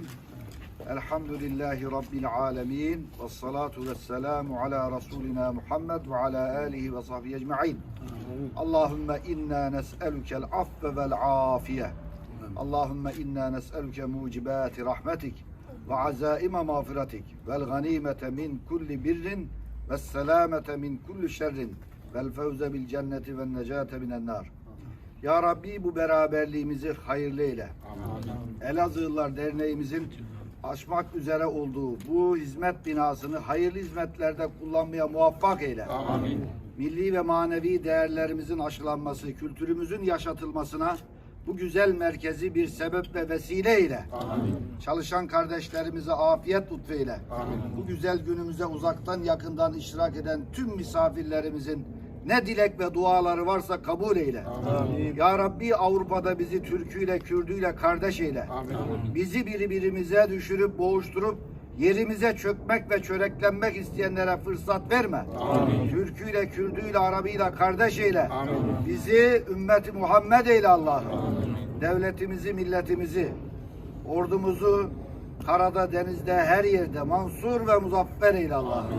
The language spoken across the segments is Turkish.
الرحيم. الحمد لله رب العالمين والصلاة والسلام على رسولنا محمد وعلى آله وصحبه أجمعين. اللهم إنا نسألك العفو والعافية. اللهم إنا نسألك موجبات رحمتك وعزائم مغفرتك والغنيمة من كل بر والسلامة من كل شر والفوز بالجنة والنجاة من النار. Ya Rabbi bu beraberliğimizi hayırlı eyle. Elazığlılar Derneğimizin açmak üzere olduğu bu hizmet binasını hayırlı hizmetlerde kullanmaya muvaffak eyle. Milli ve manevi değerlerimizin aşılanması, kültürümüzün yaşatılmasına bu güzel merkezi bir sebep ve vesile eyle. Çalışan kardeşlerimize afiyet lütfeyle. Bu güzel günümüze uzaktan yakından iştirak eden tüm misafirlerimizin ne dilek ve duaları varsa kabul eyle. Ya Rabbi Avrupa'da bizi Türküyle, Kürdüyle kardeş eyle. Bizi birbirimize düşürüp boğuşturup yerimize çökmek ve çöreklenmek isteyenlere fırsat verme. Türküyle, Kürdüyle, Arabiyle kardeş eyle. Bizi ümmeti Muhammed eyle Allah'ım. Devletimizi, milletimizi, ordumuzu karada, denizde, her yerde mansur ve muzaffer eyle Allah'ım.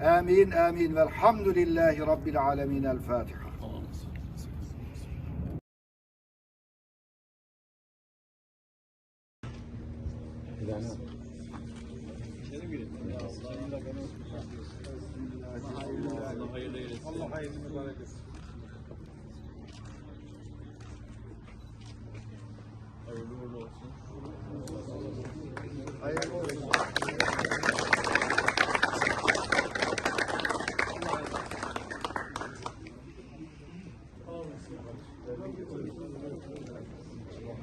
آمين آمين والحمد لله رب العالمين الفاتحة Allah hayırlı mübarek etsin. Hayırlı uğurlu olsun. Hayırlı ですね。